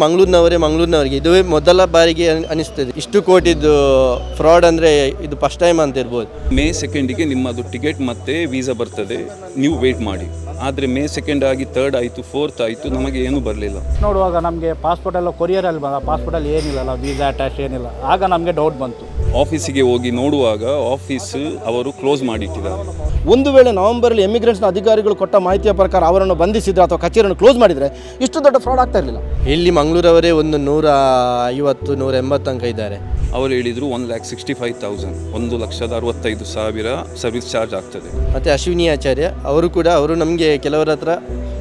ಮಂಗಳೂರಿನವರೇ ಮಂಗಳೂರಿನವರಿಗೆ. ಇದುವೇ ಮೊದಲ ಬಾರಿಗೆ ಅನ್- ಅನಿಸ್ತದೆ. ಇಷ್ಟು ಕೋಟಿದ್ದು ಫ್ರಾಡ್ ಅಂದರೆ ಇದು ಫಸ್ಟ್ ಟೈಮ್ ಅಂತ ಇರ್ಬೋದು. ಮೇ ಸೆಕೆಂಡಿಗೆ ನಿಮ್ಮದು ಟಿಕೆಟ್ ಮತ್ತೆ ವೀಸಾ ಬರ್ತದೆ. ನೀವು ವೇಟ್ ಮಾಡಿ. ಆದರೆ ಮೇ ಸೆಕೆಂಡ್ ಆಗಿ ತರ್ಡ್ ಆಯಿತು ಫೋರ್ತ್ ಆಯಿತು ನಮಗೆ ಏನೂ ಬರಲಿಲ್ಲ. ನೋಡುವಾಗ ನಮಗೆ ಪಾಸ್ಪೋರ್ಟ್ ಎಲ್ಲ ಕೊರಿಯರಲ್ಲಿ ಬಂದ ಪಾಸ್ಪೋರ್ಟಲ್ಲಿ ಏನಿಲ್ಲ ವೀಸಾ ಅಟ್ಯಾಚ್ ಏನಿಲ್ಲ. ಆಗ ನಮಗೆ ಡೌಟ್ ಬಂತು. ಆಫೀಸಿಗೆ ಹೋಗಿ ನೋಡುವಾಗ ಆಫೀಸ್ ಅವರು ಕ್ಲೋಸ್ ಮಾಡಿಟ್ಟಿದ್ದಾರೆ. ಒಂದು ವೇಳೆ ನವೆಂಬರಲ್ಲಿ ಎಮಿಗ್ರೆಂಟ್ಸ್ನ ಅಧಿಕಾರಿಗಳು ಕೊಟ್ಟ ಮಾಹಿತಿಯ ಪ್ರಕಾರ ಅವರನ್ನು ಬಂಧಿಸಿದ್ರೆ ಅಥವಾ ಕಚೇರಿಯನ್ನು ಕ್ಲೋಸ್ ಮಾಡಿದರೆ ಇಷ್ಟು ದೊಡ್ಡ ಫ್ರಾಡ್ ಆಗ್ತಾ ಇರಲಿಲ್ಲ. ಇಲ್ಲಿ ಮಂಗಳೂರವರೇ ಒಂದು ನೂರ ಐವತ್ತು ನೂರ ಎಂಬತ್ತು ತನಕ ಇದ್ದಾರೆ. ಅವರು ಹೇಳಿದರು one lakh sixty five thousand ಒಂದು ಲಕ್ಷದ ಅರವತ್ತೈದು ಸಾವಿರ ಸರ್ವಿಸ್ ಚಾರ್ಜ್ ಆಗ್ತದೆ. ಮತ್ತು ಅಶ್ವಿನಿ ಆಚಾರ್ಯ ಅವರು ಕೂಡ ಅವರು ನಮಗೆ ಕೆಲವರ ಹತ್ರ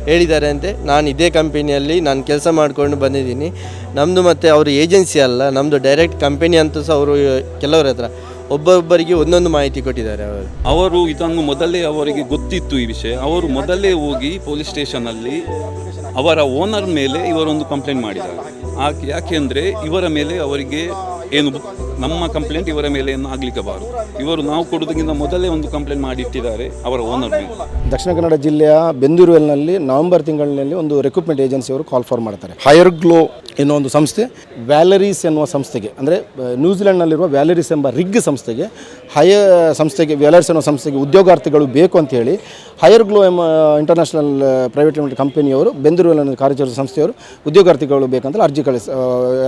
ಹೇಳಿದ್ದಾರೆ ಅಂತೆ. ನಾನು ಇದೇ ಕಂಪನಿಯಲ್ಲಿ ನಾನು ಕೆಲಸ ಮಾಡಿಕೊಂಡು ಬಂದಿದ್ದೀನಿ. ನಮ್ಮದು ಮತ್ತು ಅವರು ಏಜೆನ್ಸಿ ಅಲ್ಲ ನಮ್ಮದು ಡೈರೆಕ್ಟ್ ಕಂಪನಿ ಅಂತ ಸಹ ಅವರು, ಕೆಲವರ ಹತ್ರ ಒಬ್ಬೊಬ್ಬರಿಗೆ ಒಂದೊಂದು ಮಾಹಿತಿ ಕೊಟ್ಟಿದ್ದಾರೆ ಅವರು. ಅವರು ಇದನ್ನು ಮೊದಲೇ ಅವರಿಗೆ ಗೊತ್ತಿತ್ತು ಈ ವಿಷಯ. ಅವರು ಮೊದಲೇ ಹೋಗಿ ಪೊಲೀಸ್ ಸ್ಟೇಷನಲ್ಲಿ ಅವರ ಓನರ್ ಮೇಲೆ ಇವರೊಂದು ಕಂಪ್ಲೇಂಟ್ ಮಾಡಿದ್ದಾರೆ. ಯಾಕೆ ಯಾಕೆಂದರೆ ಇವರ ಮೇಲೆ ಅವರಿಗೆ ಏನು ನಮ್ಮ ಕಂಪ್ಲೇಂಟ್ ಇವರ ಮೇಲೆ ಏನು ಆಗಲಿಕ್ಕೆ ಬಾರದು ಇವರು ನಾವು ಕೊಡೋದಕ್ಕಿಂತ ಮೊದಲೇ ಒಂದು ಕಂಪ್ಲೇಂಟ್ ಮಾಡಿಟ್ಟಿದ್ದಾರೆ ಅವರ ಓನರ್ ಮೇಲೆ. ದಕ್ಷಿಣ ಕನ್ನಡ ಜಿಲ್ಲೆಯ ಬೆಂದೂರುವೆಲ್ನಲ್ಲಿ ನವೆಂಬರ್ ತಿಂಗಳಿನಲ್ಲಿ ಒಂದು ರೆಕ್ರೂಟ್ಮೆಂಟ್ ಏಜೆನ್ಸಿಯವರು ಕಾಲ್ ಫಾರ್ ಮಾಡ್ತಾರೆ. ಹೈಯರ್ ಗ್ಲೋ ಎನ್ನುವ ಒಂದು ಸಂಸ್ಥೆ ವ್ಯಾಲರೀಸ್ ಎನ್ನುವ ಸಂಸ್ಥೆಗೆ ಅಂದರೆ ನ್ಯೂಜಿಲೆಂಡ್ನಲ್ಲಿರುವ ವ್ಯಾಲರೀಸ್ ಎಂಬ ರಿಗ್ ಸಂಸ್ಥೆಗೆ ಹೈಯ ಸಂಸ್ಥೆಗೆ ವ್ಯಾಲರೀಸ್ ಎನ್ನುವ ಸಂಸ್ಥೆಗೆ ಉದ್ಯೋಗಾರ್ಥಿಗಳು ಬೇಕು ಅಂತ ಹೇಳಿ ಹೈಯರ್ ಗ್ಲೋ ಎಂಬ ಇಂಟರ್ನ್ಯಾಷನಲ್ ಪ್ರೈವೇಟ್ ಲಿಮಿಟೆಡ್ ಕಂಪನಿಯವರು ಬೆಂದೂರುವೆಲ್ನಲ್ಲಿ ಕಾರ್ಯಚರಣೆ ಸಂಸ್ಥೆಯವರು ಉದ್ಯೋಗಾರ್ಥಿಗಳು ಬೇಕಂತ ಅರ್ಜಿ ಕಳಿಸ್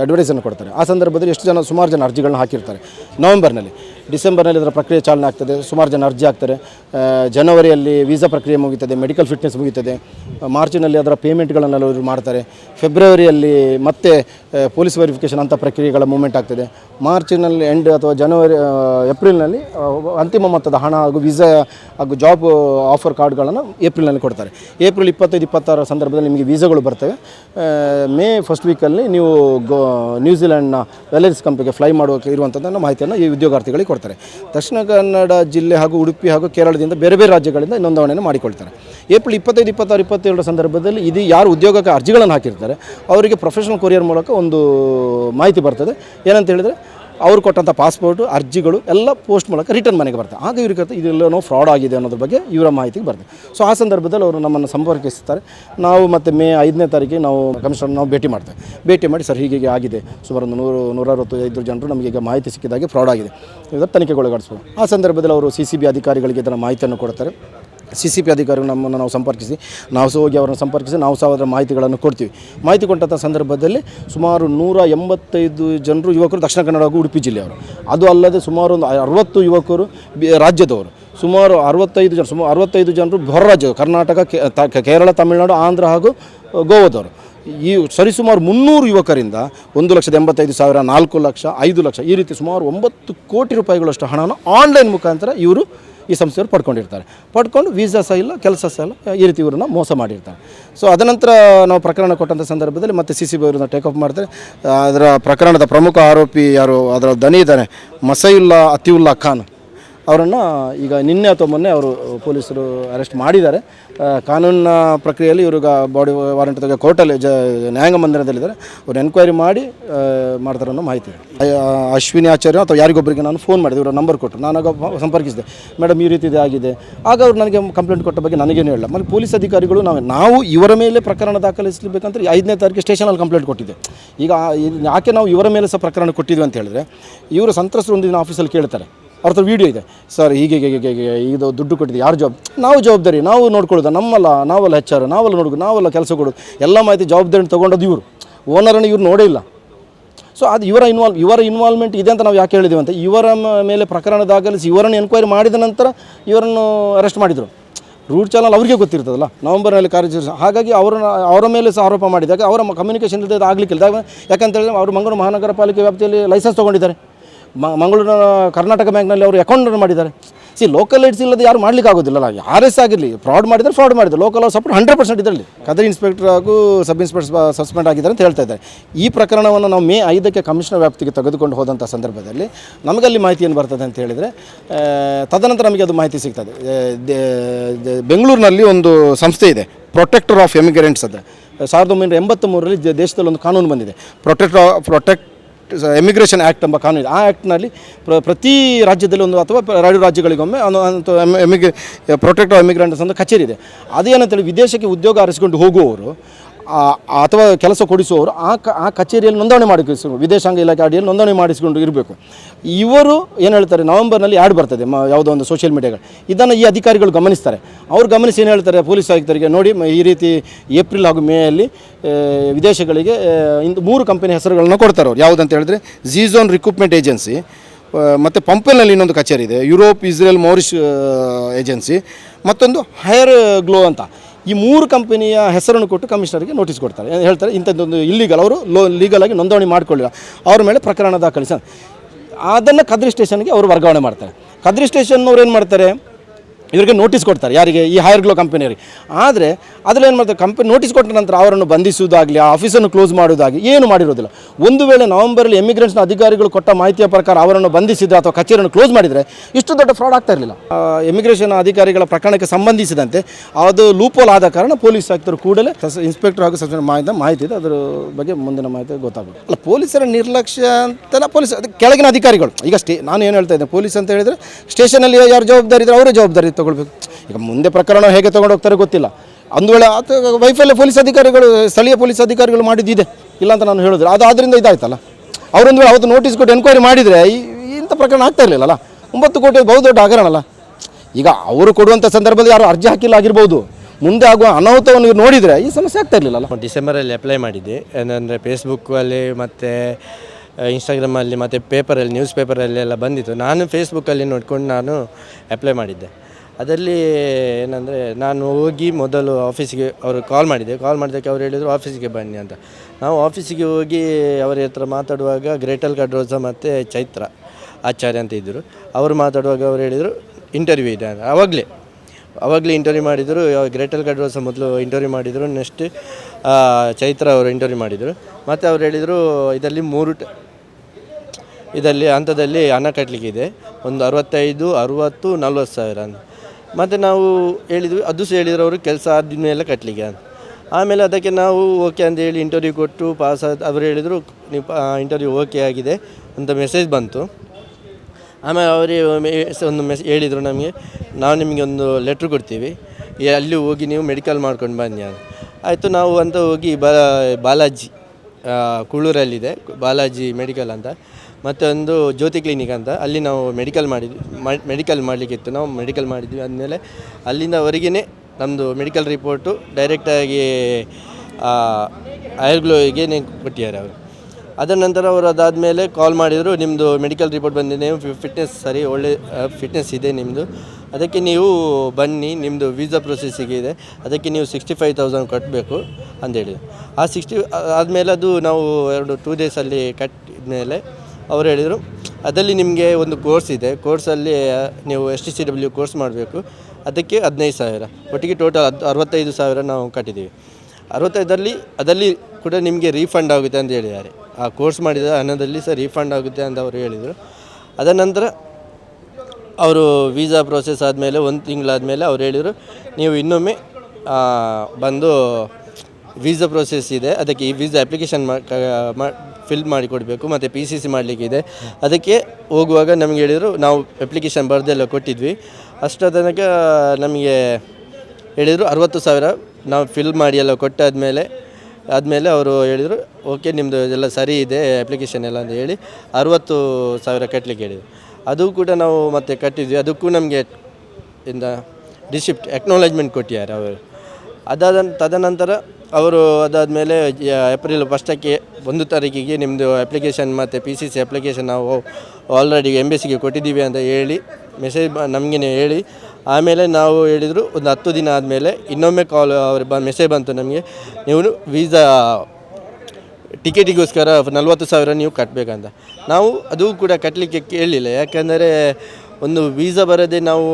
ಅಡ್ವರ್ಟೈಸನ್ನು ಕೊಡ್ತಾರೆ. ಆ ಸಂದರ್ಭದಲ್ಲಿ ಎಷ್ಟು ಜನ ಸುಮಾರು ಜನ ಅರ್ಜಿಗಳನ್ನ ಹಾಕಿರ್ತಾರೆ. ನವೆಂಬರ್ನಲ್ಲಿ. ಡಿಸೆಂಬರ್ನಲ್ಲಿ ಅದರ ಪ್ರಕ್ರಿಯೆ ಚಾಲನೆ ಆಗ್ತದೆ. ಸುಮಾರು ಜನ ಅರ್ಜಿ ಹಾಕ್ತಾರೆ. ಜನವರಿಯಲ್ಲಿ ವೀಸಾ ಪ್ರಕ್ರಿಯೆ ಮುಗಿತದೆ ಮೆಡಿಕಲ್ ಫಿಟ್ನೆಸ್ ಮುಗಿತದೆ. ಮಾರ್ಚಿನಲ್ಲಿ ಅದರ ಪೇಮೆಂಟ್ಗಳನ್ನೆಲ್ಲ ಅವರು ಮಾಡ್ತಾರೆ. ಫೆಬ್ರವರಿಯಲ್ಲಿ ಮತ್ತೆ ಪೊಲೀಸ್ ವೆರಿಫಿಕೇಷನ್ ಅಂಥ ಪ್ರಕ್ರಿಯೆಗಳ ಮೂಮೆಂಟ್ ಆಗ್ತದೆ. ಮಾರ್ಚಿನಲ್ಲಿ ಎಂಡ್ ಅಥವಾ ಜನವರಿ ಏಪ್ರಿಲ್ನಲ್ಲಿ ಅಂತಿಮ ಮೊತ್ತದ ಹಣ ಹಾಗೂ ವೀಸಾ ಹಾಗೂ ಜಾಬ್ ಆಫರ್ ಕಾರ್ಡ್ಗಳನ್ನು ಏಪ್ರಿಲ್ನಲ್ಲಿ ಕೊಡ್ತಾರೆ. ಏಪ್ರಿಲ್ ಇಪ್ಪತ್ತೈದು, ಇಪ್ಪತ್ತಾರರ ಸಂದರ್ಭದಲ್ಲಿ ನಿಮಗೆ ವೀಸಾಗಳು ಬರ್ತವೆ. ಮೇ ಫಸ್ಟ್ ವೀಕಲ್ಲಿ ನೀವು ಗೋ ನ್ಯೂಜಿಲ್ಯಾಂಡ್ನ ವೆಲರಿಸ್ ಕಂಪ್ನಿಗೆ ಫ್ಲೈ ಮಾಡೋಕೆ ಇರುವಂಥದ್ದನ್ನು ಮಾಹಿತಿಯನ್ನು ಈ ಉದ್ಯೋಗಾರ್ಥಿಗಳಿಗೆ ಕೊಡ್ತಾರೆ. ದಕ್ಷಿಣ ಕನ್ನಡ ಜಿಲ್ಲೆ ಹಾಗೂ ಉಡುಪಿ ಹಾಗೂ ಕೇರಳದಿಂದ ಬೇರೆ ಬೇರೆ ರಾಜ್ಯಗಳಿಂದ ನೋಂದಣಿಯನ್ನು ಮಾಡಿಕೊಳ್ತಾರೆ. ಏಪ್ರಿಲ್ ಇಪ್ಪತ್ತೈದು, ಇಪ್ಪತ್ತಾರು ಇಪ್ಪತ್ತೇಳರ ಸಂದರ್ಭದಲ್ಲಿ ಇದು ಯಾರು ಉದ್ಯೋಗಕ್ಕೆ ಅರ್ಜಿಗಳನ್ನು ಹಾಕಿರ್ತಾರೆ, ಅವರಿಗೆ ಪ್ರೊಫೆಷನಲ್ ಕೊರಿಯರ್ ಮೂಲಕ ಒಂದು ಮಾಹಿತಿ ಬರ್ತದೆ. ಏನಂತ ಹೇಳಿದರೆ ಅವ್ರು ಕೊಟ್ಟಂಥ ಪಾಸ್ಪೋರ್ಟು, ಅರ್ಜಿಗಳು ಎಲ್ಲ ಪೋಸ್ಟ್ ಮೂಲಕ ರಿಟರ್ನ್ ಮನೆಗೆ ಬರ್ತದೆ ಆಗ ಇವ್ರಿಗೆ ಇದೆಲ್ಲನೋ ಫ್ರಾಡ್ ಆಗಿದೆ ಅನ್ನೋದ್ರ ಬಗ್ಗೆ ಇವರ ಮಾಹಿತಿಗೆ ಬರ್ತದೆ ಸೊ ಆ ಸಂದರ್ಭದಲ್ಲಿ ಅವರು ನಮ್ಮನ್ನು ಸಂಪರ್ಕಿಸ್ತಾರೆ. ನಾವು ಮತ್ತು ಮೇ ಐದನೇ ತಾರೀಕಿಗೆ ನಾವು ಕಮಿಷನರ್ ನಾವು ಭೇಟಿ ಮಾಡ್ತೇವೆ. ಭೇಟಿ ಮಾಡಿ, ಸರ್ ಹೀಗೆ ಆಗಿದೆ. ಸುಮಾರು ಒಂದು ನೂರು ನೂರ ಐದು ಜನರು ನಮಗೆ ಈಗ ಮಾಹಿತಿ ಸಿಕ್ಕಿದಾಗೆ ಫ್ರಾಡ್ ಆಗಿದೆ. ಇದರ ತನಿಖೆಗೊಳಗಾಡಿಸ್ಬೋದು ಆ ಸಂದರ್ಭದಲ್ಲಿ ಅವರು ಸಿ ಸಿ ಬಿ ಅಧಿಕಾರಿಗಳಿಗೆ ಇದರ ಮಾಹಿತಿಯನ್ನು ಕೊಡ್ತಾರೆ. ಸಿ ಸಿ ಪಿ ಅಧಿಕಾರಿಗಳು ನಮ್ಮನ್ನು ನಾವು ಸಂಪರ್ಕಿಸಿ, ನಾವು ಸಹ ಹೋಗಿ ಅವರನ್ನು ಸಂಪರ್ಕಿಸಿ, ನಾವು ಸಹ ಅದರ ಮಾಹಿತಿಗಳನ್ನು ಕೊಡ್ತೀವಿ. ಮಾಹಿತಿ ಕೊಟ್ಟಂಥ ಸಂದರ್ಭದಲ್ಲಿ ಸುಮಾರು ನೂರ ಎಂಬತ್ತೈದು ಜನರು ಯುವಕರು ದಕ್ಷಿಣ ಕನ್ನಡ ಹಾಗೂ ಉಡುಪಿ ಜಿಲ್ಲೆಯವರು ಅದು ಅಲ್ಲದೆ ಸುಮಾರು ಒಂದು ಅರವತ್ತು ಯುವಕರು ರಾಜ್ಯದವರು. ಸುಮಾರು ಅರವತ್ತೈದು ಜನ, ಸುಮಾರು ಅರವತ್ತೈದು ಜನರು ಹೊರ ರಾಜ್ಯ ಕರ್ನಾಟಕ ಕೇರಳ, ತಮಿಳುನಾಡು, ಆಂಧ್ರ ಹಾಗೂ ಗೋವಾದವರು. ಈ ಸರಿಸುಮಾರು ಮುನ್ನೂರು ಯುವಕರಿಂದ ಒಂದು ಲಕ್ಷದ ಎಂಬತ್ತೈದು ಸಾವಿರ, ನಾಲ್ಕು ಲಕ್ಷ, ಐದು ಲಕ್ಷ, ಈ ರೀತಿ ಸುಮಾರು ಒಂಬತ್ತು ಕೋಟಿ ರೂಪಾಯಿಗಳಷ್ಟು ಹಣವನ್ನು ಆನ್ಲೈನ್ ಮುಖಾಂತರ ಇವರು ಈ ಸಂಸ್ಥೆಯವರು ಪಡ್ಕೊಂಡಿರ್ತಾರೆ. ಪಡ್ಕೊಂಡು ವೀಸಾ ಸಹ ಇಲ್ಲ, ಕೆಲಸ ಸಹ ಇಲ್ಲ, ಈ ರೀತಿ ಇವ್ರನ್ನ ಮೋಸ ಮಾಡಿರ್ತಾರೆ. ಸೊ ಅದನಂತರ ನಾವು ಪ್ರಕರಣ ಕೊಟ್ಟಂಥ ಸಂದರ್ಭದಲ್ಲಿ ಮತ್ತೆ ಸಿ ಸಿ ಬಿ ಅವರನ್ನ ಟೇಕ್ ಅಪ್ ಮಾಡ್ತಾರೆ. ಅದರ ಪ್ರಕರಣದ ಪ್ರಮುಖ ಆರೋಪಿ ಯಾರು, ಅದರ ದನಿ ಇದ್ದಾನೆ, ಮಸೈಯುಲ್ಲಾ ಅತಿಯುಲ್ಲಾ ಖಾನ್. ಅವರನ್ನು ಈಗ ನಿನ್ನೆ ಅಥವಾ ಮೊನ್ನೆ ಅವರು ಪೊಲೀಸರು ಅರೆಸ್ಟ್ ಮಾಡಿದ್ದಾರೆ. ಕಾನೂನಿನ ಪ್ರಕ್ರಿಯೆಯಲ್ಲಿ ಇವರು ಬಾಡಿ ವಾರೆಂಟ್ ತೆಗೆ ಕೋರ್ಟಲ್ಲಿ ಜ, ನ್ಯಾಯಾಂಗ ಮಂದಿರದಲ್ಲಿದ್ದಾರೆ. ಅವರು ಎನ್ಕ್ವೈರಿ ಮಾಡಿ ಮಾಡ್ತಾರೆ ಅನ್ನೋ ಮಾಹಿತಿ. ಅಶ್ವಿನಿ ಆಚಾರ್ಯ ಅಥವಾ ಯಾರಿಗೊಬ್ಬರಿಗೆ ನಾನು ಫೋನ್ ಮಾಡಿದೆ, ಇವರ ನಂಬರ್ ಕೊಟ್ಟು ನಾನು ಸಂಪರ್ಕಿಸಿದೆ. ಮೇಡಮ್, ಈ ರೀತಿ ಆಗಿದೆ. ಆಗ ಅವ್ರು ನನಗೆ ಕಂಪ್ಲೇಂಟ್ ಕೊಟ್ಟ ಬಗ್ಗೆ ನನಗೇನು ಹೇಳಲ್ಲ. ಮತ್ತು ಪೊಲೀಸ್ ಅಧಿಕಾರಿಗಳು ನಾವು ನಾವು ಇವರ ಮೇಲೆ ಪ್ರಕರಣ ದಾಖಲಿಸಬೇಕಂದ್ರೆ ಐದನೇ ತಾರೀಕು ಸ್ಟೇಷನಲ್ಲಿ ಕಂಪ್ಲೇಂಟ್ ಕೊಟ್ಟಿದ್ದೆ. ಈಗ ಯಾಕೆ ನಾವು ಇವರ ಮೇಲೆ ಸಹ ಪ್ರಕರಣ ಕೊಟ್ಟಿದ್ವಿ ಅಂತ ಹೇಳಿದ್ರೆ, ಇವರು ಸಂತ್ರಸ್ತರು ಒಂದಿನ ದಿನ ಆಫೀಸಲ್ಲಿ ಕೇಳ್ತಾರೆ. ಅವ್ರ ವೀಡಿಯೋ ಇದೆ. ಸರ್, ಹೀಗೆ ಹೀಗೆ ಹೀಗೆ ಇದು ದುಡ್ಡು ಕೊಟ್ಟಿದೆ ಯಾರು ಜವಾಬ್ ನಾವು ಜವಾಬ್ದಾರಿ, ನಾವು ನೋಡ್ಕೊಳ್ಳೋದು, ನಮ್ಮಲ್ಲ, ನಾವಲ್ಲ ಹೆಚ್ಚಾರು ನಾವಲ್ಲ ನೋಡೋದು ನಾವಲ್ಲ ಕೆಲಸ ಕೊಡೋದು ಎಲ್ಲ ಮಾಹಿತಿ ಜವಾಬ್ದಾರಿ ತೊಗೊಂಡೋದು ಇವರು. ಓನರನ್ನು ಇವ್ರು ನೋಡೇ ಇಲ್ಲ. ಸೊ ಅದು ಇವರ ಇನ್ವಾಲ್ವ್ ಇವರ ಇನ್ವಾಲ್ವ್ಮೆಂಟ್ ಇದೆ ಅಂತ ನಾವು ಯಾಕೆ ಹೇಳಿದ್ದೀವಿ ಅಂತ ಇವರ ಮೇಲೆ ಪ್ರಕರಣ ದಾಖಲಿಸಿ ಇವರನ್ನು ಎನ್ಕ್ವೈರಿ ಮಾಡಿದ ನಂತರ ಇವರನ್ನು ಅರೆಸ್ಟ್ ಮಾಡಿದರು. ರೂಟ್ ಚಾನಲ್ ಅವರಿಗೆ ಗೊತ್ತಿರ್ತದಲ್ಲ, ನವಂಬರ್ನಲ್ಲಿ ಕಾರ್ಯಚರಿಸಿ. ಹಾಗಾಗಿ ಅವರನ್ನ, ಅವರ ಮೇಲೆ ಸಹ ಆರೋಪ ಮಾಡಿದಾಗ ಅವರ ಕಮ್ಯುನಿಕೇಷನ್ ಇಲ್ಲದೆ ಆಗಲಿಕ್ಕಿಲ್ಲ. ಯಾಕಂತ ಹೇಳಿದ್ರೆ ಅವರು ಮಂಗಳೂರು ಮಹಾನಗರ ಪಾಲಿಕೆ ವ್ಯಾಪ್ತಿಯಲ್ಲಿ ಲೈಸೆನ್ಸ್ ತೊಗೊಂಡಿದ್ದಾರೆ. ಮಂಗಳೂರಿನ ಕರ್ನಾಟಕ ಬ್ಯಾಂಕ್ನಲ್ಲಿ ಅವರು ಅಕೌಂಟ್ ಮಾಡಿದ್ದಾರೆ. ಸಿ ಲೋಕಲ್ ಏಡ್ಸ್ ಇಲ್ಲದೆ ಯಾರು ಮಾಡ್ಲಿಕ್ಕೆ ಆಗೋದಿಲ್ಲ. ಯಾರೇ ಎಸ್ ಆಗಿರಲಿ ಫ್ರಾಡ್ ಮಾಡಿದರೆ ಫ್ರಾಡ್ ಮಾಡಿದ್ರು. ಲೋಕಲ್ ಸಪೋರ್ಟ್ ಹಂಡ್ರೆಡ್ ಪರ್ಸೆಂಟ್ ಇದರಲ್ಲಿ. ಕದರಿ ಇನ್ಸ್ಪೆಕ್ಟರ್ ಹಾಗೂ ಸಬ್ ಇನ್ಸ್ಪೆಕ್ಟರ್ ಸಸ್ಪೆಂಡ್ ಆಗಿದ್ದಾರೆ ಅಂತ ಹೇಳ್ತಾ ಇದ್ದಾರೆ. ಈ ಪ್ರಕರಣವನ್ನು ನಾವು ಮೇ ಐದಕ್ಕೆ ಕಮಿಷನ್ ವ್ಯಾಪ್ತಿಗೆ ತೆಗೆದುಕೊಂಡು ಹೋದಂಥ ಸಂದರ್ಭದಲ್ಲಿ ನಮಗಲ್ಲಿ ಮಾಹಿತಿ ಏನು ಬರ್ತದೆ ಅಂತ ಹೇಳಿದರೆ ತದನಂತರ ನಮಗೆ ಅದು ಮಾಹಿತಿ ಸಿಗ್ತದೆ. ಬೆಂಗಳೂರಿನಲ್ಲಿ ಒಂದು ಸಂಸ್ಥೆ ಇದೆ. ಪ್ರೊಟೆಕ್ಟರ್ ಆಫ್ ಎಮಿಗ್ರೆಂಟ್ಸ್ ಅದು ಸಾವಿರದ ಒಂಬೈನೂರ ಎಂಬತ್ತ್ಮೂರರಲ್ಲಿ ದೇಶದಲ್ಲಿ ಒಂದು ಕಾನೂನು ಬಂದಿದೆ. ಪ್ರೊಟೆಕ್ಟರ್ ಪ್ರೊಟೆಕ್ಟ್ ಎಮಿಗ್ರೇಷನ್ ಆ್ಯಕ್ಟ್ ಎಂಬ ಕಾನೂನು ಆ ಆ್ಯಕ್ಟ್ನಲ್ಲಿ ಪ್ರ, ಪ್ರತಿ ರಾಜ್ಯದಲ್ಲಿ ಒಂದು ಅಥವಾ ಎರಡು ರಾಜ್ಯಗಳಿಗೊಮ್ಮೆ ಒಂದು ಅಂತ ಎಮಿಗ್ರೆ ಪ್ರೊಟೆಕ್ಟ್ ಎಮಿಗ್ರೆಂಟ್ಸ್ ಅಂತ ಕಚೇರಿ ಇದೆ. ಅದೇನಂತೇಳಿ ವಿದೇಶಕ್ಕೆ ಉದ್ಯೋಗ ಅರಸಿಕೊಂಡು ಹೋಗುವವರು ಅಥವಾ ಕೆಲಸ ಕೊಡಿಸುವವರು ಆ ಕ, ಆ ಕಚೇರಿಯಲ್ಲಿ ನೋಂದಣಿ ಮಾಡಿಸಿಕೊಂಡು, ವಿದೇಶಾಂಗ ಇಲಾಖೆ ಅಡಿಯಲ್ಲಿ ನೋಂದಣಿ ಮಾಡಿಸಿಕೊಂಡು ಇರಬೇಕು. ಇವರು ಏನು ಹೇಳ್ತಾರೆ, ನವೆಂಬರ್ನಲ್ಲಿ ಆ್ಯಡ್ ಬರ್ತದೆ, ಮ, ಯಾವುದೋ ಒಂದು ಸೋಷಿಯಲ್ ಮೀಡಿಯಾಗಳು ಇದನ್ನು ಈ ಅಧಿಕಾರಿಗಳು ಗಮನಿಸ್ತಾರೆ. ಅವ್ರು ಗಮನಿಸಿ ಏನು ಹೇಳ್ತಾರೆ, ಪೊಲೀಸ್ ಆಯುಕ್ತರಿಗೆ ನೋಡಿ ಈ ರೀತಿ ಏಪ್ರಿಲ್ ಹಾಗೂ ಮೇಯಲ್ಲಿ ವಿದೇಶಗಳಿಗೆ ಇಂದು ಮೂರು ಕಂಪನಿ ಹೆಸರುಗಳನ್ನ ಕೊಡ್ತಾರೆ ಅವ್ರು. ಯಾವುದಂತ ಹೇಳಿದ್ರೆ ಝೀಝೋನ್ ರಿಕ್ರೂಟ್ಮೆಂಟ್ ಏಜೆನ್ಸಿ ಮತ್ತು ಪಂಪೆಲ್ನಲ್ಲಿ ಇನ್ನೊಂದು ಕಚೇರಿ ಇದೆ ಯುರೋಪ್ ಇಸ್ರೇಲ್ ಮೌರಿಷ್ ಏಜೆನ್ಸಿ ಮತ್ತೊಂದು ಹೈರ್ ಗ್ಲೋ ಅಂತ. ಈ ಮೂರು ಕಂಪನಿಯ ಹೆಸರನ್ನು ಕೊಟ್ಟು ಕಮಿಷನರ್ಗೆ ನೋಟಿಸ್ ಕೊಡ್ತಾರೆ. ಹೇಳ್ತಾರೆ, ಇಂಥದ್ದೊಂದು ಇಲ್ಲಿಗಲ್ ಅವರು ಲೋ ಲೀಗಲಾಗಿ ನೋಂದಣಿ ಮಾಡಿಕೊಳ್ಳಿಲ್ಲ. ಅವ್ರ ಮೇಲೆ ಪ್ರಕರಣ ದಾಖಲಿಸ ಅದನ್ನು ಕದ್ರಿ ಸ್ಟೇಷನ್ಗೆ ಅವರು ವರ್ಗಾವಣೆ ಮಾಡ್ತಾರೆ. ಕದ್ರಿ ಸ್ಟೇಷನ್ನವ್ರು ಏನು ಮಾಡ್ತಾರೆ ಇವರಿಗೆ ನೋಟಿಸ್ ಕೊಡ್ತಾರೆ ಯಾರಿಗೆ? ಈ ಹೈರ್ ಗ್ಲೋ ಕಂಪನಿಯವರಿಗೆ ಆದರೆ ಅದರಲ್ಲಿ ಏನು ಮಾಡ್ತಾರೆ ಕಂಪನಿ ನೋಟಿಸ್ ಕೊಟ್ಟ ನಂತರ ಅವರನ್ನು ಬಂಧಿಸುವುದಾಗಲಿ ಆ ಆಫೀಸನ್ನು ಕ್ಲೋಸ್ ಮಾಡುವುದಾಗಲಿ ಏನು ಮಾಡಿರೋದಿಲ್ಲ. ಒಂದು ವೇಳೆ ನವೆಂಬರಲ್ಲಿ ಎಮಿಗ್ರೆಂಟ್ಸ್ನ ಅಧಿಕಾರಿಗಳು ಕೊಟ್ಟ ಮಾಹಿತಿಯ ಪ್ರಕಾರ ಅವರನ್ನು ಬಂಧಿಸಿದ್ರೆ ಅಥವಾ ಕಚೇರಿಯನ್ನು ಕ್ಲೋಸ್ ಮಾಡಿದರೆ ಇಷ್ಟು ದೊಡ್ಡ ಫ್ರಾಡ್ ಆಗ್ತಾ ಇರಲಿಲ್ಲ. ಎಮಿಗ್ರೇಷನ್ ಅಧಿಕಾರಿಗಳ ಪ್ರಕರಣಕ್ಕೆ ಸಂಬಂಧಿಸಿದಂತೆ ಅದು ಲೂಪೋಲ್ ಆದ ಕಾರಣ ಪೊಲೀಸ್ ಆಯುಕ್ತರು ಕೂಡಲೇ ಸಸ್- ಇನ್ಸ್ಪೆಕ್ಟರ್ ಹಾಗೂ ಸಚಿವ ಮಾಹಿತಿ ಮಾಹಿತಿ ಇದೆ. ಅದರ ಬಗ್ಗೆ ಮುಂದಿನ ಮಾಹಿತಿ ಗೊತ್ತಾಗುತ್ತೆ ಅಲ್ಲ ಪೊಲೀಸರ ನಿರ್ಲಕ್ಷ್ಯ ಅಂತಲ್ಲ ಪೊಲೀಸ್ ಅದು ಕೆಳಗಿನ ಅಧಿಕಾರಿಗಳು. ಈಗ ಸ್ಟೇ ನಾನು ಏನು ಹೇಳ್ತಾ ಇದ್ದೆ ಪೊಲೀಸ್ ಅಂತ ಹೇಳಿದರೆ ಸ್ಟೇಷನಲ್ಲಿ ಯಾರು ಜವಾಬ್ದಾರಿ ಇದ್ದಾರೆ ಅವರೇ ಜವಾಬ್ದಾರಿ ತಗೊಳ್ಬೇಕು. ಈಗ ಮುಂದೆ ಪ್ರಕರಣ ಹೇಗೆ ತಗೊಂಡು ಹೋಗ್ತಾರೆ ಗೊತ್ತಿಲ್ಲ. ಒಂದು ವೇಳೆ ಅಥವಾ ವೈಫಲ್ಯ ಪೊಲೀಸ್ ಅಧಿಕಾರಿಗಳು, ಸ್ಥಳೀಯ ಪೊಲೀಸ್ ಅಧಿಕಾರಿಗಳು ಮಾಡಿದ್ದಿದೆ. ಇಲ್ಲ ಅಂತ ನಾನು ಹೇಳಿದ್ರೆ ಅದು ಆದ್ದರಿಂದ ಇದಾಯ್ತಲ್ಲ. ಅವರೊಂದು ವೇಳೆ ಅವತ್ತು ನೋಟಿಸ್ ಕೊಟ್ಟು ಎನ್ಕ್ವೈರಿ ಮಾಡಿದರೆ ಇಂಥ ಪ್ರಕರಣ ಆಗ್ತಾ ಇರಲಿಲ್ಲಲ್ಲ. ಒಂಬತ್ತು ಕೋಟಿ ಬಹುದೊಡ್ಡ ಹಗರಣ ಅಲ್ಲ ಈಗ ಅವರು ಕೊಡುವಂಥ ಸಂದರ್ಭದಲ್ಲಿ ಯಾರು ಅರ್ಜಿ ಹಾಕಿಲ್ಲ ಆಗಿರ್ಬೋದು. ಮುಂದೆ ಆಗುವ ಅನಾಹುತವನ್ನು ನೋಡಿದರೆ ಈ ಸಮಸ್ಯೆ ಆಗ್ತಾ ಇರಲಿಲ್ಲ ಡಿಸೆಂಬರಲ್ಲಿ ಅಪ್ಲೈ ಮಾಡಿದ್ದೆ. ಏನಂದರೆ ಫೇಸ್ಬುಕ್ಕಲ್ಲಿ ಮತ್ತು ಇನ್ಸ್ಟಾಗ್ರಾಮಲ್ಲಿ ಮತ್ತು ಪೇಪರಲ್ಲಿ ನ್ಯೂಸ್ ಪೇಪರಲ್ಲಿ ಎಲ್ಲ ಬಂದಿತ್ತು. ನಾನು ಫೇಸ್ಬುಕ್ಕಲ್ಲಿ ನೋಡ್ಕೊಂಡು ನಾನು ಅಪ್ಲೈ ಮಾಡಿದ್ದೆ. ಅದರಲ್ಲಿ ಏನಂದರೆ ನಾನು ಹೋಗಿ ಮೊದಲು ಆಫೀಸಿಗೆ ಅವರು ಕಾಲ್ ಮಾಡಿದೆ. ಕಾಲ್ ಮಾಡಿದ್ದಕ್ಕೆ ಅವ್ರು ಹೇಳಿದರು ಆಫೀಸಿಗೆ ಬನ್ನಿ ಅಂತ. ನಾವು ಆಫೀಸಿಗೆ ಹೋಗಿ ಅವರ ಹತ್ರ ಮಾತಾಡುವಾಗ ಗ್ರೇಟಲ್ ಕಡ್ರೋಸ ಮತ್ತು ಚೈತ್ರ ಆಚಾರ್ಯ ಅಂತ ಇದ್ದರು. ಅವರು ಮಾತಾಡುವಾಗ ಅವ್ರು ಹೇಳಿದರು ಇಂಟರ್ವ್ಯೂ ಇದೆ ಅಂತ. ಆವಾಗಲೇ ಆವಾಗಲೇ ಇಂಟರ್ವ್ಯೂ ಮಾಡಿದರು. ಗ್ರೇಟಲ್ ಕಡ್ರೋಸ ಮೊದಲು ಇಂಟರ್ವ್ಯೂ ಮಾಡಿದರು ನೆಕ್ಸ್ಟ್ ಚೈತ್ರ ಅವರು ಇಂಟರ್ವ್ಯೂ ಮಾಡಿದರು. ಮತ್ತು ಅವ್ರು ಹೇಳಿದರು, ಇದರಲ್ಲಿ ಮೂರು ಇದರಲ್ಲಿ, ಹಂತದಲ್ಲಿ ಹಣ ಕಟ್ಟಲಿಕ್ಕಿದೆ ಒಂದು ಅರವತ್ತೈದು, ಅರುವತ್ತು, ನಲ್ವತ್ತು ಸಾವಿರ ಅಂತ. ಮತ್ತು ನಾವು ಹೇಳಿದ್ವಿ, ಅದು ಸಹ ಹೇಳಿದ್ರು ಅವರು, ಕೆಲಸ ಆದಮೇಲೆ ಕಟ್ಟಲಿಕ್ಕೆ ಅಂತ. ಆಮೇಲೆ ಅದಕ್ಕೆ ನಾವು ಓಕೆ ಅಂತ ಹೇಳಿ ಇಂಟರ್ವ್ಯೂ ಕೊಟ್ಟು ಪಾಸ್ ಆದ, ಅವರು ಹೇಳಿದರು, ನೀವು ಇಂಟರ್ವ್ಯೂ ಓಕೆ ಆಗಿದೆ ಅಂತ ಮೆಸೇಜ್ ಬಂತು. ಆಮೇಲೆ ಅವರೇ ಒಂದು ಮೆಸ್ ಹೇಳಿದರು ನಮಗೆ, ನಾವು ನಿಮಗೆ ಒಂದು ಲೆಟ್ರ್ ಕೊಡ್ತೀವಿ ಅಲ್ಲಿ ಹೋಗಿ ನೀವು ಮೆಡಿಕಲ್ ಮಾಡ್ಕೊಂಡು ಬನ್ನಿ ಅಂತ. ಆಯಿತು, ನಾವು ಅಂತ ಹೋಗಿ ಬಾ, ಬಾಲಾಜಿ ಕುಳ್ಳೂರಲ್ಲಿದೆ, ಬಾಲಾಜಿ ಮೆಡಿಕಲ್ ಅಂತ. ಮತ್ತು ಒಂದು ಜ್ಯೋತಿ ಕ್ಲಿನಿಕ್ ಅಂತ. ಅಲ್ಲಿ ನಾವು ಮೆಡಿಕಲ್ ಮಾಡಿದ್ವಿ ಮೆಡಿಕಲ್ ಮಾಡಲಿಕ್ಕಿತ್ತು. ನಾವು ಮೆಡಿಕಲ್ ಮಾಡಿದ್ವಿ. ಆದಮೇಲೆ ಅಲ್ಲಿಂದ ಹೊರಗೇ ನಮ್ಮದು ಮೆಡಿಕಲ್ ರಿಪೋರ್ಟು ಡೈರೆಕ್ಟಾಗಿ ಆಯುರ್ಗ್ಲೋಗೆ ಕೊಟ್ಟಿದ್ದಾರೆ ಅವರು. ಅದರ ನಂತರ ಅವರು ಅದಾದಮೇಲೆ ಕಾಲ್ ಮಾಡಿದರು. ನಿಮ್ಮದು ಮೆಡಿಕಲ್ ರಿಪೋರ್ಟ್ ಬಂದಿದೆ. ಫಿಟ್ನೆಸ್ ಸರಿ, ಒಳ್ಳೆ ಫಿಟ್ನೆಸ್ ಇದೆ ನಿಮ್ಮದು ಅದಕ್ಕೆ ನೀವು ಬನ್ನಿ. ನಿಮ್ಮದು ವೀಸಾ ಪ್ರೊಸೆಸಿಗೆ ಇದೆ ಅದಕ್ಕೆ ನೀವು ಸಿಕ್ಸ್ಟಿ ಫೈವ್ ತೌಸಂಡ್ ಕಟ್ಟಬೇಕು ಅಂತ ಹೇಳಿದ್ರು ಆ ಸಿಕ್ಸ್ಟಿ ಆದಮೇಲೆ ಅದು ನಾವು ಎರಡು ಟೂ ಡೇಸಲ್ಲಿ ಕಟ್ಟಿದ್ಮೇಲೆ ಅವ್ರು ಹೇಳಿದರು, ಅದರಲ್ಲಿ ನಿಮಗೆ ಒಂದು ಕೋರ್ಸ್ ಇದೆ, ಕೋರ್ಸಲ್ಲಿ ನೀವು S T C W course ಮಾಡಬೇಕು, ಅದಕ್ಕೆ ಹದಿನೈದು ಸಾವಿರ, ಒಟ್ಟಿಗೆ ಟೋಟಲ್ ಹದ್, ಅರವತ್ತೈದು ಸಾವಿರ ನಾವು ಕಟ್ಟಿದ್ದೀವಿ. ಅರವತ್ತೈದರಲ್ಲಿ, ಅದರಲ್ಲಿ ಕೂಡ ನಿಮಗೆ ರೀಫಂಡ್ ಆಗುತ್ತೆ ಅಂತ ಹೇಳಿದ್ದಾರೆ. ಆ ಕೋರ್ಸ್ ಮಾಡಿದ ಹಣದಲ್ಲಿ ಸಹ ರೀಫಂಡ್ ಆಗುತ್ತೆ ಅಂತ ಅವರು ಹೇಳಿದರು. ಅದರ ನಂತರ ಅವರು ವೀಸಾ ಪ್ರೋಸೆಸ್ ಆದಮೇಲೆ, ಒಂದು ತಿಂಗಳಾದಮೇಲೆ ಅವ್ರು ಹೇಳಿದರು, ನೀವು ಇನ್ನೊಮ್ಮೆ ಬಂದು ವೀಸಾ ಪ್ರೋಸೆಸ್ ಇದೆ, ಅದಕ್ಕೆ ಈ ವೀಸಾ ಅಪ್ಲಿಕೇಶನ್ ಫಿಲ್ ಮಾಡಿ ಕೊಡಬೇಕು ಮತ್ತು ಪಿ ಸಿ ಸಿ ಮಾಡಲಿಕ್ಕಿದೆ ಅದಕ್ಕೆ ಹೋಗುವಾಗ ನಮಗೆ ಹೇಳಿದರು, ನಾವು ಅಪ್ಲಿಕೇಶನ್ ಬರೆದೆಲ್ಲ ಕೊಟ್ಟಿದ್ವಿ. ಅಷ್ಟರ ತನಕ ನಮಗೆ ಹೇಳಿದರು, ಅರವತ್ತು ಸಾವಿರ ನಾವು ಫಿಲ್ ಮಾಡಿ ಎಲ್ಲ ಕೊಟ್ಟಾದಮೇಲೆ, ಆದಮೇಲೆ ಅವರು ಹೇಳಿದರು ಓಕೆ ನಿಮ್ಮದು ಎಲ್ಲ ಸರಿ ಇದೆ ಅಪ್ಲಿಕೇಶನ್ ಎಲ್ಲ, ಅಂತ ಹೇಳಿ ಅರುವತ್ತು ಸಾವಿರ ಕಟ್ಟಲಿಕ್ಕೆ ಹೇಳಿದರು. ಅದು ಕೂಡ ನಾವು ಮತ್ತೆ ಕಟ್ಟಿದ್ವಿ. ಅದಕ್ಕೂ ನಮಗೆ ಇಂದ ರಿಸಿಪ್ಟ್ ಎಕ್ನಾಲಜ್ಮೆಂಟ್ ಕೊಟ್ಟಿದ್ದಾರೆ ಅವರು. ಅದಾದ ತದನಂತರ ಅವರು ಅದಾದಮೇಲೆ ಏಪ್ರಿಲ್ ಫಸ್ಟಕ್ಕೆ ಒಂದು ತಾರೀಕಿಗೆ ನಿಮ್ಮದು ಅಪ್ಲಿಕೇಶನ್ ಮತ್ತು ಪಿ ಸಿ ಸಿ ಅಪ್ಲಿಕೇಶನ್ ನಾವು ಆಲ್ರೆಡಿ ಎಂಬೆಸಿಗೆ ಕೊಟ್ಟಿದ್ದೀವಿ ಅಂತ ಹೇಳಿ ಮೆಸೇಜ್ ನಮಗೇ ಹೇಳಿ, ಆಮೇಲೆ ನಾವು ಹೇಳಿದರು ಒಂದು ಹತ್ತು ದಿನ ಆದಮೇಲೆ ಇನ್ನೊಮ್ಮೆ ಕಾಲ್ ಅವ್ರ ಬ ಮೆಸೇಜ್ ಬಂತು ನಮಗೆ, ನೀವು ವೀಸಾ ಟಿಕೆಟಿಗೋಸ್ಕರ ನಲ್ವತ್ತು ಸಾವಿರ ನೀವು ಕಟ್ಟಬೇಕಂತ ನಾವು ಅದು ಕೂಡ ಕಟ್ಟಲಿಕ್ಕೆ ಕೇಳಲಿಲ್ಲ, ಯಾಕಂದರೆ ಒಂದು ವೀಸಾ ಬರದೆ ನಾವು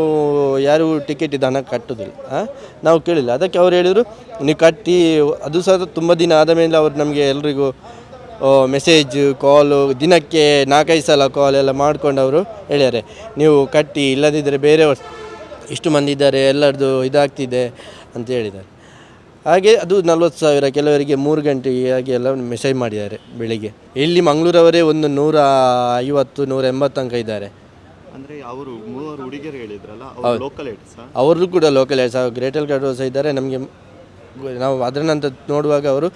ಯಾರು ಟಿಕೆಟ್ ಹಣ ಕಟ್ಟೋದಿಲ್ಲ ನಾವು ಕೇಳಿಲ್ಲ. ಅದಕ್ಕೆ ಅವ್ರು ಹೇಳಿದರು ನೀವು ಕಟ್ಟಿ, ಅದು ಸಹ ತುಂಬ ದಿನ ಆದ ಮೇಲೆ ಅವ್ರು ನಮಗೆ ಎಲ್ರಿಗೂ ಮೆಸೇಜ್ ಕಾಲು ದಿನಕ್ಕೆ ನಾಲ್ಕೈದು ಸಲ ಕಾಲ್ ಎಲ್ಲ ಮಾಡ್ಕೊಂಡು ಅವರು ಹೇಳ್ಯಾರೆ. ನೀವು ಕಟ್ಟಿ ಇಲ್ಲದಿದ್ದರೆ ಬೇರೆಯವರು ಇಷ್ಟು ಮಂದಿ ಇದ್ದಾರೆ, ಎಲ್ಲರದ್ದು ಇದಾಗ್ತಿದೆ ಅಂತ ಹೇಳಿದ್ದಾರೆ. ಹಾಗೆ ಅದು ನಲ್ವತ್ತು ಸಾವಿರ, ಕೆಲವರಿಗೆ ಮೂರು ಗಂಟೆಗೆ ಹಾಗೆ ಎಲ್ಲ ಮೆಸೇಜ್ ಮಾಡಿದ್ದಾರೆ ಬೆಳಿಗ್ಗೆ. ಇಲ್ಲಿ ಮಂಗಳೂರವರೇ ಒಂದು ನೂರ ಐವತ್ತು, ನೂರ ಎಂಬತ್ತು ತನಕ ಇದ್ದಾರೆ. ಅಂದ್ರೆ ಅವರು ಮೂವರು ಹುಡುಗಿಯರು ಹೇಳಿದ್ರಲ್ಲ ಅವರು ಲೋಕಲ್ ಏಡ್ಸ್ ಅವರು ಕೂಡ ಲೋಕಲ್ ಸಹ ಗ್ರೇಟಲ್ ಕಾರ್ಡ್ ಸಹ ಇದ್ದಾರೆ. ನಮಗೆ ನಾವು ಅದರ ನಂತರ ನೋಡುವಾಗ ಅವರು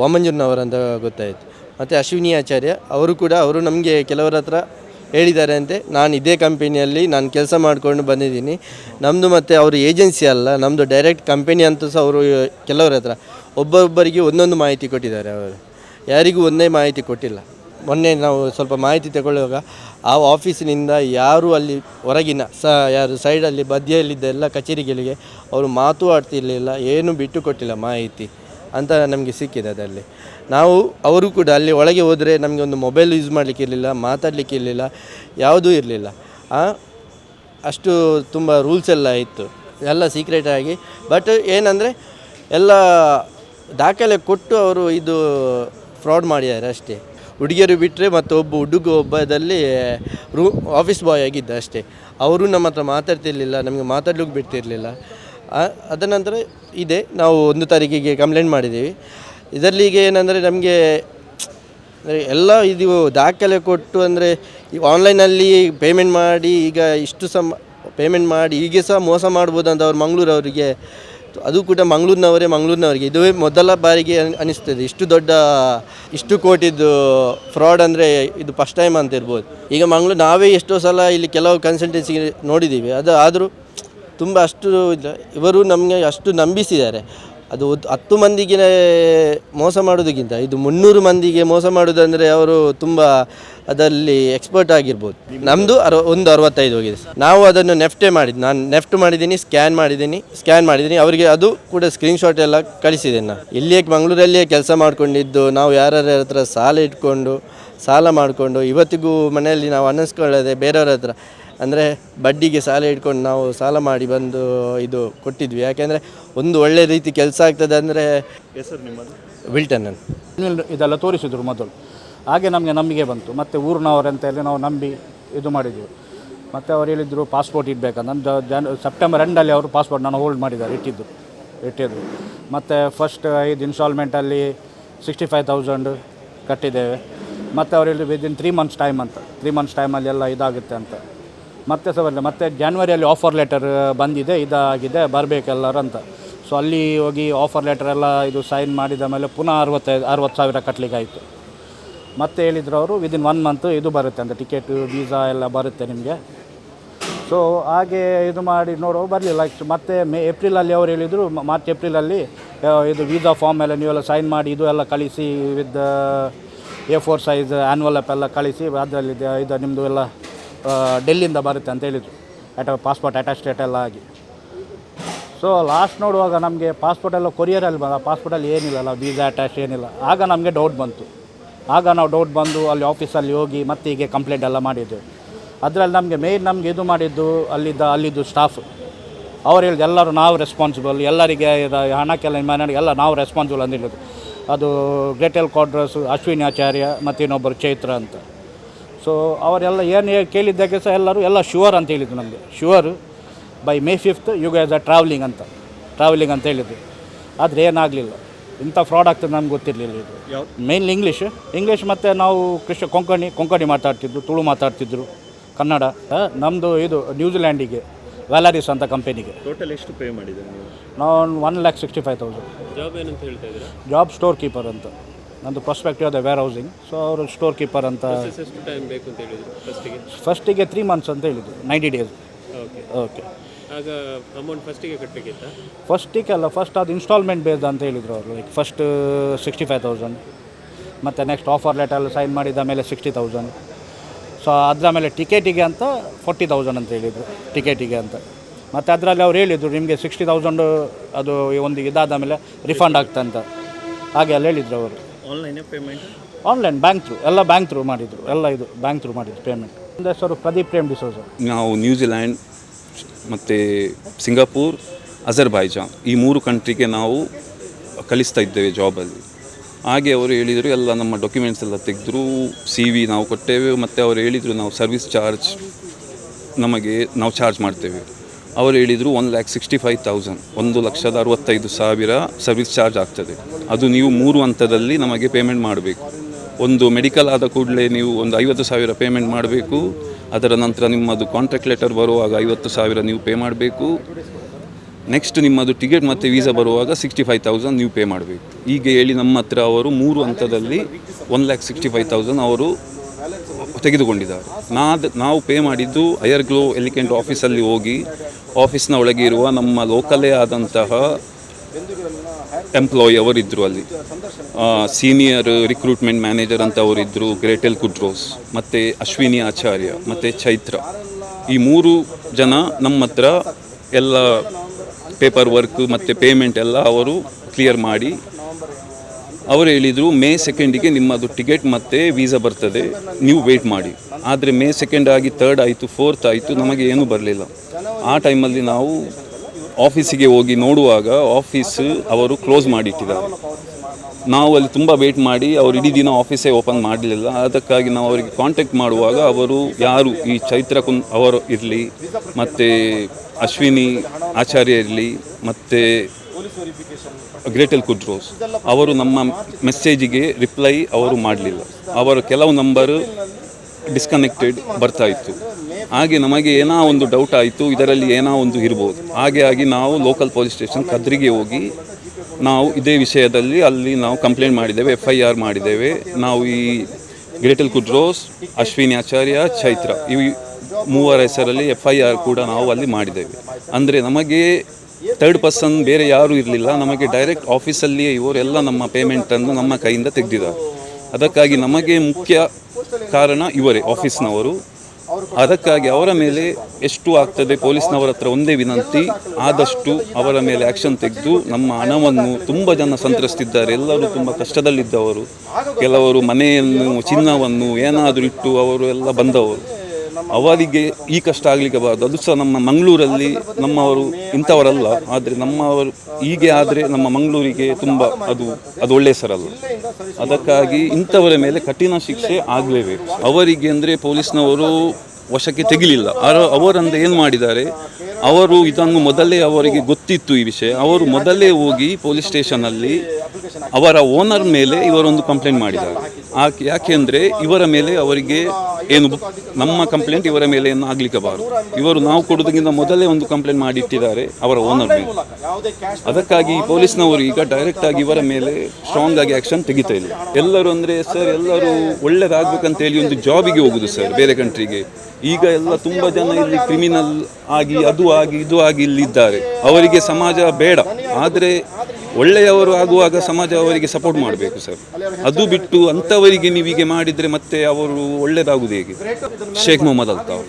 ವಾಮಂಜೂರ್ನವರಂತ ಗೊತ್ತಾಯಿತು. ಮತ್ತು ಅಶ್ವಿನಿ ಆಚಾರ್ಯ ಅವರು ಕೂಡ ಅವರು ನಮಗೆ ಕೆಲವರ ಹತ್ರ ಹೇಳಿದ್ದಾರೆ ಅಂತೆ. ನಾನು ಇದೇ ಕಂಪನಿಯಲ್ಲಿ ನಾನು ಕೆಲಸ ಮಾಡಿಕೊಂಡು ಬಂದಿದ್ದೀನಿ. ನಮ್ಮದು ಮತ್ತು ಅವರು ಏಜೆನ್ಸಿ ಅಲ್ಲ ನಮ್ಮದು ಡೈರೆಕ್ಟ್ ಕಂಪೆನಿ ಅಂತ ಸಹ ಅವರು ಕೆಲವರ ಹತ್ರ. ಒಬ್ಬೊಬ್ಬರಿಗೆ ಒಂದೊಂದು ಮಾಹಿತಿ ಕೊಟ್ಟಿದ್ದಾರೆ ಅವರು. ಯಾರಿಗೂ ಒಂದೇ ಮಾಹಿತಿ ಕೊಟ್ಟಿಲ್ಲ. ಮೊನ್ನೆ ನಾವು ಸ್ವಲ್ಪ ಮಾಹಿತಿ ತಗೊಳ್ಳುವಾಗ ಆ ಆಫೀಸಿನಿಂದ ಯಾರು ಅಲ್ಲಿ ಹೊರಗಿನ ಸ, ಯಾರು ಸೈಡಲ್ಲಿ ಬದಿಯಲ್ಲಿದ್ದ ಎಲ್ಲ ಕಚೇರಿಗಳಿಗೆ ಅವರು ಮಾತು ಆಡ್ತಿರ್ಲಿಲ್ಲ, ಏನು ಬಿಟ್ಟು ಕೊಟ್ಟಿಲ್ಲ ಮಾಹಿತಿ ಅಂತ ನಮಗೆ ಸಿಕ್ಕಿದೆ ಅದರಲ್ಲಿ. ನಾವು, ಅವರು ಕೂಡ ಅಲ್ಲಿ ಒಳಗೆ ಹೋದರೆ ನಮಗೆ ಒಂದು ಮೊಬೈಲ್ ಯೂಸ್ ಮಾಡಲಿಕ್ಕೆ ಇರಲಿಲ್ಲ, ಮಾತಾಡಲಿಕ್ಕೆ ಇರಲಿಲ್ಲ, ಯಾವುದೂ ಇರಲಿಲ್ಲ. ಅಷ್ಟು ತುಂಬ ರೂಲ್ಸ್ ಎಲ್ಲ ಇತ್ತು. ಎಲ್ಲ ಸೀಕ್ರೆಟ್ ಆಗಿ, ಬಟ್ ಏನಂದರೆ ಎಲ್ಲ ದಾಖಲೆ ಕೊಟ್ಟು ಅವರು ಇದು ಫ್ರಾಡ್ ಮಾಡಿದ್ದಾರೆ ಅಷ್ಟೇ ಹುಡುಗಿಯರು ಬಿಟ್ಟರೆ ಮತ್ತು ಒಬ್ಬ ಹುಡುಗ ಒಬ್ಬದಲ್ಲಿ ರೂ ಆಫೀಸ್ ಬಾಯ್ ಆಗಿದ್ದ ಅಷ್ಟೇ. ಅವರು ನಮ್ಮ ಹತ್ರ ಮಾತಾಡ್ತಿರ್ಲಿಲ್ಲ, ನಮಗೆ ಮಾತಾಡ್ಲಿಕ್ಕೆ ಬಿಡ್ತಿರ್ಲಿಲ್ಲ. ಅದ ನಂತರ ಇದೆ, ನಾವು ಒಂದು ತಾರೀಕಿಗೆ ಕಂಪ್ಲೇಂಟ್ ಮಾಡಿದ್ದೀವಿ. ಇದರಲ್ಲಿ ಈಗ ಏನಂದರೆ ನಮಗೆ ಎಲ್ಲ ಇದು ದಾಖಲೆ ಕೊಟ್ಟು ಅಂದರೆ ಆನ್ಲೈನಲ್ಲಿ ಪೇಮೆಂಟ್ ಮಾಡಿ ಈಗ ಇಷ್ಟು ಸಮ ಪೇಮೆಂಟ್ ಮಾಡಿ ಹೀಗೆ ಸಹ ಮೋಸ ಮಾಡ್ಬೋದು ಅಂತ ಅವ್ರು ಮಂಗಳೂರವರಿಗೆ ಅದು ಕೂಡ ಮಂಗಳೂರಿನವರೇ, ಮಂಗಳೂರಿನವರಿಗೆ. ಇದುವೇ ಮೊದಲ ಬಾರಿಗೆ ಅನ್- ಅನಿಸ್ತದೆ. ಇಷ್ಟು ದೊಡ್ಡ, ಇಷ್ಟು ಕೋಟಿದ್ದು ಫ್ರಾಡ್ ಅಂದರೆ ಇದು ಫಸ್ಟ್ ಟೈಮ್ ಅಂತ ಇರ್ಬೋದು. ಈಗ ಮಂಗಳೂರು, ನಾವೇ ಎಷ್ಟೋ ಸಲ ಇಲ್ಲಿ ಕೆಲವು ಕನ್ಸಲ್ಟೆನ್ಸಿ ನೋಡಿದ್ದೀವಿ ಅದು ಆದರೂ, ತುಂಬ ಅಷ್ಟು ಇವರು ನಮಗೆ ಅಷ್ಟು ನಂಬಿಸಿದ್ದಾರೆ. ಅದು ಹತ್ತು ಮಂದಿಗೆ ಮೋಸ ಮಾಡೋದಕ್ಕಿಂತ ಇದು ಮುನ್ನೂರು ಮಂದಿಗೆ ಮೋಸ ಮಾಡೋದಂದರೆ ಅವರು ತುಂಬ ಅದರಲ್ಲಿ ಎಕ್ಸ್ಪರ್ಟ್ ಆಗಿರ್ಬೋದು. ನಮ್ಮದು ಅರ ಒಂದು ಅರವತ್ತೈದು ಹೋಗಿದೆ ನಾವು ಅದನ್ನು ನೆಫ್ಟೇ ಮಾಡಿದ್ದು ನಾನು ನೆಫ್ಟ್ ಮಾಡಿದ್ದೀನಿ ಸ್ಕ್ಯಾನ್ ಮಾಡಿದ್ದೀನಿ ಸ್ಕ್ಯಾನ್ ಮಾಡಿದ್ದೀನಿ ಅವರಿಗೆ ಅದು ಕೂಡ ಸ್ಕ್ರೀನ್ಶಾಟ್ ಎಲ್ಲ ಕಳಿಸಿದ್ದೇನೆ ನಾನು. ಇಲ್ಲಿಯೇ ಮಂಗಳೂರಲ್ಲಿಯೇ ಕೆಲಸ ಮಾಡಿಕೊಂಡಿದ್ದು, ನಾವು ಯಾರ್ಯಾರ ಹತ್ರ ಸಾಲ ಇಟ್ಕೊಂಡು, ಸಾಲ ಮಾಡಿಕೊಂಡು, ಇವತ್ತಿಗೂ ಮನೆಯಲ್ಲಿ ನಾವು ಅನ್ನಿಸ್ಕೊಳ್ಳದೆ ಬೇರೆಯವ್ರ ಹತ್ರ ಅಂದರೆ ಬಡ್ಡಿಗೆ ಸಾಲ ಇಟ್ಕೊಂಡು ನಾವು ಸಾಲ ಮಾಡಿ ಬಂದು ಇದು ಕೊಟ್ಟಿದ್ವಿ. ಯಾಕೆಂದರೆ ಒಂದು ಒಳ್ಳೆ ರೀತಿ ಕೆಲಸ ಆಗ್ತದೆ ಅಂದರೆ ಹೆಸರು ನಿಮ್ಮದು? ವಿಲ್ಟನ್ ಅಂತ ಇದೆಲ್ಲ ತೋರಿಸಿದ್ರು ಮೊದಲು. ಹಾಗೆ ನಮಗೆ ನಂಬಿಕೆ ಬಂತು. ಮತ್ತು ಊರಿನವರಂತ ಹೇಳಿ ನಾವು ನಂಬಿ ಇದು ಮಾಡಿದ್ವಿ. ಮತ್ತು ಅವ್ರು ಹೇಳಿದರು ಪಾಸ್ಪೋರ್ಟ್ ಇಡಬೇಕಂತ. ನಂದು ಜನ್ ಸೆಪ್ಟೆಂಬರ್ ಎಂಡಲ್ಲಿ ಅವರು ಪಾಸ್ಪೋರ್ಟ್ ನಾನು ಹೋಲ್ಡ್ ಮಾಡಿದ್ದಾರೆ ಇಟ್ಟಿದ್ದು ಇಟ್ಟಿದ್ದರು ಮತ್ತು ಫಸ್ಟ್ ಐದು ಇನ್ಸ್ಟಾಲ್ಮೆಂಟಲ್ಲಿ ಸಿಕ್ಸ್ಟಿ ಫೈವ್ ತೌಸಂಡ್ ಕಟ್ಟಿದ್ದೇವೆ. ಮತ್ತು ಅವ್ರು ಹೇಳಿದ್ರು ವಿದಿನ್ ತ್ರೀ ಮಂತ್ಸ್ ಟೈಮ್ ಅಂತ. ತ್ರೀ ಮಂತ್ಸ್ ಟೈಮಲ್ಲಿ ಎಲ್ಲ ಇದಾಗುತ್ತೆ ಅಂತ. ಮತ್ತೆ ಸಹ ಬರಲಿಲ್ಲ ಮತ್ತು ಜಾನ್ವರಿಯಲ್ಲಿ ಆಫರ್ ಲೆಟರ್ ಬಂದಿದೆ, ಇದಾಗಿದೆ ಬರಬೇಕೆಲ್ಲರೂ ಅಂತ. ಸೊ ಅಲ್ಲಿ ಹೋಗಿ ಆಫರ್ ಲೆಟರ್ ಎಲ್ಲ ಇದು ಸೈನ್ ಮಾಡಿದ ಮೇಲೆ ಪುನಃ ಅರವತ್ತೈದು, ಅರವತ್ತು ಸಾವಿರ ಕಟ್ಟಲಿಕ್ಕೆ ಆಯಿತು ಮತ್ತೆ ಹೇಳಿದ್ರು ಅವರು ವಿದಿನ್ ಒನ್ ಮಂತ್ ಇದು ಬರುತ್ತೆ ಅಂತ ಟಿಕೆಟು ವೀಸಾ ಎಲ್ಲ ಬರುತ್ತೆ ನಿಮಗೆ. ಸೊ ಹಾಗೆ ಇದು ಮಾಡಿ ನೋಡೋ ಬರಲಿಲ್ಲ ಮತ್ತೆ ಮೇ ಏಪ್ರಿಲಲ್ಲಿ ಅವ್ರು ಹೇಳಿದರು ಮಾರ್ಚ್ ಏಪ್ರಿಲಲ್ಲಿ ಇದು ವೀಸಾ ಫಾರ್ಮ್ ಎಲ್ಲ ನೀವೆಲ್ಲ ಸೈನ್ ಮಾಡಿ, ಇದು ಎಲ್ಲ ಕಳಿಸಿ with A four size envelope ಎಲ್ಲ ಕಳಿಸಿ ಅದರಲ್ಲಿ ಇದು ನಿಮ್ಮದು ಎಲ್ಲ ಆ, ಡೆಲ್ಲಿಂದ ಬರುತ್ತೆ ಅಂತ ಹೇಳಿದರು. ಅಟ ಪಾಸ್ಪೋರ್ಟ್ ಅಟ್ಯಾಚ್ಡೇಟ್ ಎಲ್ಲ ಆಗಿ. ಸೊ ಲಾಸ್ಟ್ ನೋಡುವಾಗ ನಮಗೆ ಪಾಸ್ಪೋರ್ಟೆಲ್ಲ ಕೊರಿಯರಲ್ಲಿ ಬಂದ ಪಾಸ್ಪೋರ್ಟಲ್ಲಿ ಏನಿಲ್ಲಲ್ಲ ವೀಸಾ ಅಟ್ಯಾಚ್ ಏನಿಲ್ಲ. ಆಗ ನಮಗೆ ಡೌಟ್ ಬಂತು. ಆಗ ನಾವು ಡೌಟ್ ಬಂದು ಅಲ್ಲಿ ಆಫೀಸಲ್ಲಿ ಹೋಗಿ ಮತ್ತೆ ಹೀಗೆ ಕಂಪ್ಲೇಂಟ್ ಎಲ್ಲ ಮಾಡಿದ್ದೆವು ಅದರಲ್ಲಿ ನಮಗೆ ಮೇಯ್ನ್ ನಮಗೆ ಇದು ಮಾಡಿದ್ದು ಅಲ್ಲಿದ್ದ ಅಲ್ಲಿದ್ದು ಸ್ಟಾಫ್ ಅವ್ರು ಹೇಳಿದ್ರು ಎಲ್ಲರೂ ನಾವು ರೆಸ್ಪಾನ್ಸಿಬಲ್ ಎಲ್ಲರಿಗೆ ಹಣಕ್ಕೆಲ್ಲ ಮನೆಗೆ ಎಲ್ಲ ನಾವು ರೆಸ್ಪಾನ್ಸಿಬಲ್ ಅಂತ ಅದು ಗ್ರೇಟೆಲ್ ಕ್ವಾಡ್ರಸ್ ಅಶ್ವಿನಿ ಆಚಾರ್ಯ ಮತ್ತು ಇನ್ನೊಬ್ಬರು ಚೈತ್ರ ಅಂತ. ಸೊ ಅವರೆಲ್ಲ ಏನು ಕೇಳಿದ್ದಕ್ಕೆ ಸಹ ಎಲ್ಲರೂ ಎಲ್ಲ ಶುವರ್ ಅಂತ ಹೇಳಿದ್ರು ನಮಗೆ. Sure by May fifth you guys are travelling ಅಂತ. ಟ್ರಾವೆಲಿಂಗ್ ಅಂತ ಹೇಳಿದ್ರು. ಆದರೆ ಏನಾಗಲಿಲ್ಲ. ಇಂಥ ಫ್ರಾಡ್ ಆಗ್ತದೆ ನಮ್ಗೆ ಗೊತ್ತಿರಲಿಲ್ಲ ಇದು. ಮೇನ್ಲಿ ಇಂಗ್ಲೀಷ್ ಇಂಗ್ಲೀಷ್ ಮತ್ತು ನಾವು ಕೃಷ್ಣ ಕೊಂಕಣಿ ಕೊಂಕಣಿ ಮಾತಾಡ್ತಿದ್ರು ತುಳು ಮಾತಾಡ್ತಿದ್ರು ಕನ್ನಡ. ನಮ್ಮದು ಇದು ನ್ಯೂಜಿಲ್ಯಾಂಡಿಗೆ ವ್ಯಾಲರಿಸ್ ಅಂತ ಕಂಪನಿಗೆ. ಟೋಟಲ್ ಎಷ್ಟು ಪೇ ಮಾಡಿದ್ದೀನಿ ನೀವು? ನಾವು one lakh sixty five thousand job ಏನಂತ ಹೇಳ್ತಾ ಇದ್ದೀರಾ? ಜಾಬ್ ಸ್ಟೋರ್ ಕೀಪರ್ ಅಂತ. ನಂದು ಪ್ರಾಸ್ಪೆಕ್ಟಿವ್ ಅದೇ ವೇರ್ ಹೌಸಿಂಗ್ ಸೊ ಅವರು ಸ್ಟೋರ್ ಕೀಪರ್ ಅಂತ ಎಷ್ಟು ಟೈಮ್ ಬೇಕು ಅಂತ ಹೇಳಿದ್ರು ಫಸ್ಟಿಗೆ ಫಸ್ಟಿಗೆ ತ್ರೀ ಮಂತ್ಸ್ ಅಂತ ಹೇಳಿದ್ರು ನೈಂಟಿ ಡೇಸ್ ಓಕೆ ಓಕೆ ಆಗ ಅಮೌಂಟ್ ಫಸ್ಟಿಗೆ ಕಟ್ಟಬೇಕಿತ್ತಾ ಫಸ್ಟಿಗೆ ಅಲ್ಲ ಫಸ್ಟ್ ಅದು ಇನ್ಸ್ಟಾಲ್ಮೆಂಟ್ ಬೇಸ್ ಅಂತ ಹೇಳಿದರು ಅವರು like first sixty five thousand ಮತ್ತು ನೆಕ್ಸ್ಟ್ ಆಫರ್ ಲೆಟರ್ ಸೈನ್ ಮಾಡಿದ ಮೇಲೆ ಸಿಕ್ಸ್ಟಿ ತೌಸಂಡ್ ಸೊ ಅದರ ಮೇಲೆ ಟಿಕೆಟಿಗೆ ಅಂತ ಫೋರ್ಟಿ ತೌಸಂಡ್ ಅಂತ ಹೇಳಿದರು ಟಿಕೆಟಿಗೆ ಅಂತ. ಮತ್ತು ಅದರಲ್ಲಿ ಅವ್ರು ಹೇಳಿದರು ನಿಮಗೆ ಸಿಕ್ಸ್ಟಿ ತೌಸಂಡು ಅದು ಒಂದು ಇದಾದ ಮೇಲೆ ರಿಫಂಡ್ ಆಗ್ತಂತ. ಅಂತ ಹಾಗೆ ಅಲ್ಲಿ ಹೇಳಿದರು ಅವರು. ಆನ್ಲೈನೇ ಪೇಮೆಂಟ್ ಆನ್ಲೈನ್ ಬ್ಯಾಂಕ್ ಥ್ರೂ ಎಲ್ಲ ಬ್ಯಾಂಕ್ ಥ್ರೂ ಮಾಡಿದರು. ಎಲ್ಲ ಇದು ಬ್ಯಾಂಕ್ ಥ್ರೂ ಮಾಡಿದ್ರು ಪೇಮೆಂಟ್ ಒಂದು ಹೆಸರು ಪ್ರದೀಪ್ ಪ್ರೇಮ್ ಡಿಸೋಜ ನಾವು ನ್ಯೂಜಿಲ್ಯಾಂಡ್ ಮತ್ತು ಸಿಂಗಾಪುರ್ ಅಜರ್ಬೈಜಾನ್ ಈ ಮೂರು ಕಂಟ್ರಿಗೆ ನಾವು ಕಲಿಸ್ತಾ ಇದ್ದೇವೆ ಜಾಬಲ್ಲಿ ಹಾಗೆ ಅವರು ಹೇಳಿದರು ಎಲ್ಲ ನಮ್ಮ ಡಾಕ್ಯುಮೆಂಟ್ಸ್ ಎಲ್ಲ ತೆಗೆದ್ರು ಸಿ ವಿ ನಾವು ಕೊಟ್ಟೇವೆ ಮತ್ತು ಅವರು ಹೇಳಿದರು ನಾವು ಸರ್ವಿಸ್ ಚಾರ್ಜ್ ನಮಗೆ ನಾವು ಚಾರ್ಜ್ ಮಾಡ್ತೇವೆ. ಅವರು ಹೇಳಿದರು one lakh sixty five thousand ಒಂದು ಲಕ್ಷದ ಅರವತ್ತೈದು ಸಾವಿರ ಸರ್ವಿಸ್ ಚಾರ್ಜ್ ಆಗ್ತದೆ. ಅದು ನೀವು ಮೂರು ಹಂತದಲ್ಲಿ ನಮಗೆ ಪೇಮೆಂಟ್ ಮಾಡಬೇಕು. ಒಂದು ಮೆಡಿಕಲ್ ಆದ ಕೂಡಲೇ ನೀವು ಒಂದು ಐವತ್ತು ಸಾವಿರ ಪೇಮೆಂಟ್ ಮಾಡಬೇಕು. ಅದರ ನಂತರ ನಿಮ್ಮದು ಕಾಂಟ್ರಾಕ್ಟ್ ಲೆಟರ್ ಬರುವಾಗ ಐವತ್ತು ಸಾವಿರ ನೀವು ಪೇ ಮಾಡಬೇಕು. ನೆಕ್ಸ್ಟ್ ನಿಮ್ಮದು ಟಿಕೆಟ್ ಮತ್ತು ವೀಸಾ ಬರುವಾಗ ಸಿಕ್ಸ್ಟಿ ಫೈವ್ ತೌಸಂಡ್ ನೀವು ಪೇ ಮಾಡಬೇಕು. ಹೀಗೆ ಹೇಳಿ ನಮ್ಮ ಹತ್ರ ಅವರು ಮೂರು ಹಂತದಲ್ಲಿ one lakh sixty five thousand ಅವರು ತೆಗೆದುಕೊಂಡಿದ್ದಾರೆ. ನಾದ್ ನಾವು ಪೇ ಮಾಡಿದ್ದು ಹೈಯರ್ ಗ್ಲೋ ಎಲಿಕೆಂಟ್ ಆಫೀಸಲ್ಲಿ ಹೋಗಿ ಆಫೀಸ್ನ ಒಳಗೆ ಇರುವ ನಮ್ಮ ಲೋಕಲೇ ಆದಂತಹ ಎಂಪ್ಲಾಯಿ ಅವರಿದ್ದರು ಅಲ್ಲಿ. ಸೀನಿಯರ್ ರಿಕ್ರೂಟ್ಮೆಂಟ್ ಮ್ಯಾನೇಜರ್ ಅಂತ ಅವರಿದ್ದರು ಗ್ರೇಟೆಲ್ ಕುಡ್ರೋಸ್, ಮತ್ತು ಅಶ್ವಿನಿ ಆಚಾರ್ಯ, ಮತ್ತು ಚೈತ್ರ. ಈ ಮೂರು ಜನ ನಮ್ಮ ಹತ್ರ ಎಲ್ಲ ಪೇಪರ್ ವರ್ಕ್ ಮತ್ತು ಪೇಮೆಂಟ್ ಎಲ್ಲ ಅವರು ಕ್ಲಿಯರ್ ಮಾಡಿ ಅವರು ಹೇಳಿದರು, ಮೇ ಸೆಕೆಂಡಿಗೆ ನಿಮ್ಮದು ಟಿಕೆಟ್ ಮತ್ತು ವೀಸಾ ಬರ್ತದೆ, ನೀವು ವೆಯ್ಟ್ ಮಾಡಿ. ಆದರೆ ಮೇ ಸೆಕೆಂಡ್ ಆಗಿ ತರ್ಡ್ ಆಯಿತು ಫೋರ್ತ್ ಆಯಿತು, ನಮಗೆ ಏನೂ ಬರಲಿಲ್ಲ. ಆ ಟೈಮಲ್ಲಿ ನಾವು ಆಫೀಸಿಗೆ ಹೋಗಿ ನೋಡುವಾಗ ಆಫೀಸ್ ಅವರು ಕ್ಲೋಸ್ ಮಾಡಿಟ್ಟಿದ್ದಾರೆ. ನಾವು ಅಲ್ಲಿ ತುಂಬ ವೇಟ್ ಮಾಡಿ, ಅವರು ಇಡೀ ದಿನ ಆಫೀಸೇ ಓಪನ್ ಮಾಡಲಿಲ್ಲ. ಅದಕ್ಕಾಗಿ ನಾವು ಅವರಿಗೆ ಕಾಂಟ್ಯಾಕ್ಟ್ ಮಾಡುವಾಗ ಅವರು ಯಾರು ಈ ಚೈತ್ರ ಕುನ್ ಅವರು ಇರಲಿ, ಮತ್ತು ಅಶ್ವಿನಿ ಆಚಾರ್ಯ ಇರಲಿ, ಮತ್ತು ಗ್ರೇಟಲ್ ಕುಡ್ರೋಸ್ ಅವರು ನಮ್ಮ ಮೆಸೇಜಿಗೆ ರಿಪ್ಲೈ ಅವರು ಮಾಡಲಿಲ್ಲ. ಅವರ ಕೆಲವು ನಂಬರು ಡಿಸ್ಕನೆಕ್ಟೆಡ್ ಬರ್ತಾ ಇತ್ತು. ಹಾಗೆ ನಮಗೆ ಏನೋ ಒಂದು ಡೌಟ್ ಆಯಿತು, ಇದರಲ್ಲಿ ಏನೋ ಒಂದು ಇರ್ಬೋದು. ಹಾಗೆ ಆಗಿ ನಾವು ಲೋಕಲ್ ಪೊಲೀಸ್ ಸ್ಟೇಷನ್ ಕದ್ರಿಗೆ ಹೋಗಿ ನಾವು ಇದೇ ವಿಷಯದಲ್ಲಿ ಅಲ್ಲಿ ನಾವು ಕಂಪ್ಲೇಂಟ್ ಮಾಡಿದ್ದೇವೆ ಎಫ್ ಐ ಆರ್ ಮಾಡಿದ್ದೇವೆ. ನಾವು ಈ ಗ್ರೇಟಲ್ ಕುದ್ರೋಸ್ ಅಶ್ವಿನಿ ಆಚಾರ್ಯ ಚೈತ್ರ ಈ ಮೂವರ ಹೆಸರಲ್ಲಿ ಎಫ್ ಐ ಆರ್ ಕೂಡ ನಾವು ಅಲ್ಲಿ ಮಾಡಿದ್ದೇವೆ. ಅಂದರೆ ನಮಗೆ ಥರ್ಡ್ ಪರ್ಸನ್ ಬೇರೆ ಯಾರೂ ಇರಲಿಲ್ಲ. ನಮಗೆ ಡೈರೆಕ್ಟ್ ಆಫೀಸಲ್ಲಿಯೇ ಇವರೆಲ್ಲ ನಮ್ಮ ಪೇಮೆಂಟನ್ನು ನಮ್ಮ ಕೈಯಿಂದ ತೆಗೆದಿದ್ದಾರೆ. ಅದಕ್ಕಾಗಿ ನಮಗೆ ಮುಖ್ಯ ಕಾರಣ ಇವರೇ ಆಫೀಸ್ನವರು ಅದಕ್ಕಾಗಿ ಅವರ ಮೇಲೆ ಎಷ್ಟು ಆಗ್ತದೆ ಪೊಲೀಸ್ನವರ ಹತ್ರ ಒಂದೇ ವಿನಂತಿ, ಆದಷ್ಟು ಅವರ ಮೇಲೆ ಆ್ಯಕ್ಷನ್ ತೆಗೆದು ನಮ್ಮ ಹಣವನ್ನು ತುಂಬ ಜನ ಸಂತ್ರಸ್ತಿದ್ದಾರೆ. ಎಲ್ಲರೂ ತುಂಬ ಕಷ್ಟದಲ್ಲಿದ್ದವರು. ಕೆಲವರು ಮನೆಯನ್ನು, ಚಿನ್ನವನ್ನು ಏನಾದರೂ ಇಟ್ಟು ಅವರು ಎಲ್ಲ ಬಂದವರು. ಅವರಿಗೆ ಈ ಕಷ್ಟ ಆಗಲಿಕ್ಕೆ ಬಾರದು. ಅದು ಸಹ ನಮ್ಮ ಮಂಗಳೂರಲ್ಲಿ ನಮ್ಮವರು ಇಂಥವರಲ್ಲ, ಆದರೆ ನಮ್ಮವರು ಹೀಗೆ ಆದರೆ ನಮ್ಮ ಮಂಗಳೂರಿಗೆ ತುಂಬ ಅದು ಅದು ಒಳ್ಳೆಯ ಸರಲ್ಲ ಅದಕ್ಕಾಗಿ ಇಂಥವರ ಮೇಲೆ ಕಠಿಣ ಶಿಕ್ಷೆ ಆಗಲೇಬೇಕು. ಅವರಿಗೆ ಅಂದರೆ ಪೊಲೀಸ್ನವರು ವಶಕ್ಕೆ ತೆಗಿಲಿಲ್ಲ. ಅವರಂದ್ರೆ ಏನು ಮಾಡಿದ್ದಾರೆ? ಅವರು ಇದನ್ನು ಮೊದಲೇ ಅವರಿಗೆ ಗೊತ್ತಿತ್ತು ಈ ವಿಷಯ. ಅವರು ಮೊದಲೇ ಹೋಗಿ ಪೊಲೀಸ್ ಸ್ಟೇಷನಲ್ಲಿ ಅವರ ಓನರ್ ಮೇಲೆ ಇವರೊಂದು ಕಂಪ್ಲೇಂಟ್ ಮಾಡಿದ್ದಾರೆ. ಯಾಕೆ ಯಾಕೆಂದರೆ ಇವರ ಮೇಲೆ ಅವರಿಗೆ ಏನು ನಮ್ಮ ಕಂಪ್ಲೇಂಟ್ ಇವರ ಮೇಲೆ ಏನು ಆಗ್ಲಿಕ್ಕೆ ಬಾರದು. ಇವರು ನಾವು ಕೊಡೋದಕ್ಕಿಂತ ಮೊದಲೇ ಒಂದು ಕಂಪ್ಲೇಂಟ್ ಮಾಡಿಟ್ಟಿದ್ದಾರೆ ಅವರ ಓನರ್ ಮೇಲೆ. ಅದಕ್ಕಾಗಿ ಪೊಲೀಸ್ನವರು ಈಗ ಡೈರೆಕ್ಟ್ ಆಗಿ ಇವರ ಮೇಲೆ ಸ್ಟ್ರಾಂಗ್ ಆಗಿ ಆ್ಯಕ್ಷನ್ ತೆಗಿತಾ ಇಲ್ಲ. ಎಲ್ಲರೂ ಅಂದರೆ, ಸರ್, ಎಲ್ಲರೂ ಒಳ್ಳೇದಾಗಬೇಕಂತ ಹೇಳಿ ಒಂದು ಜಾಬಿಗೆ ಹೋಗುದು, ಸರ್, ಬೇರೆ ಕಂಟ್ರಿಗೆ ಈಗ ಎಲ್ಲ ತುಂಬ ಜನ ಇಲ್ಲಿ ಕ್ರಿಮಿನಲ್ ಆಗಿ ಅದು ಆಗಿ ಇದು ಆಗಿ ಇಲ್ಲಿದ್ದಾರೆ ಅವರಿಗೆ ಸಮಾಜ ಬೇಡ. ಆದರೆ ಒಳ್ಳೆಯವರು ಆಗುವಾಗ ಸಮಾಜ ಅವರಿಗೆ ಸಪೋರ್ಟ್ ಮಾಡಬೇಕು ಸರ್. ಅದು ಬಿಟ್ಟು ಅಂಥವರಿಗೆ ನೀವೀಗೆ ಮಾಡಿದರೆ ಮತ್ತೆ ಅವರು ಒಳ್ಳೆಯದಾಗುವುದು ಹೇಗೆ? ಶೇಖ್ ಮೊಹಮ್ಮದ್ ಅಲ್ತಾವ್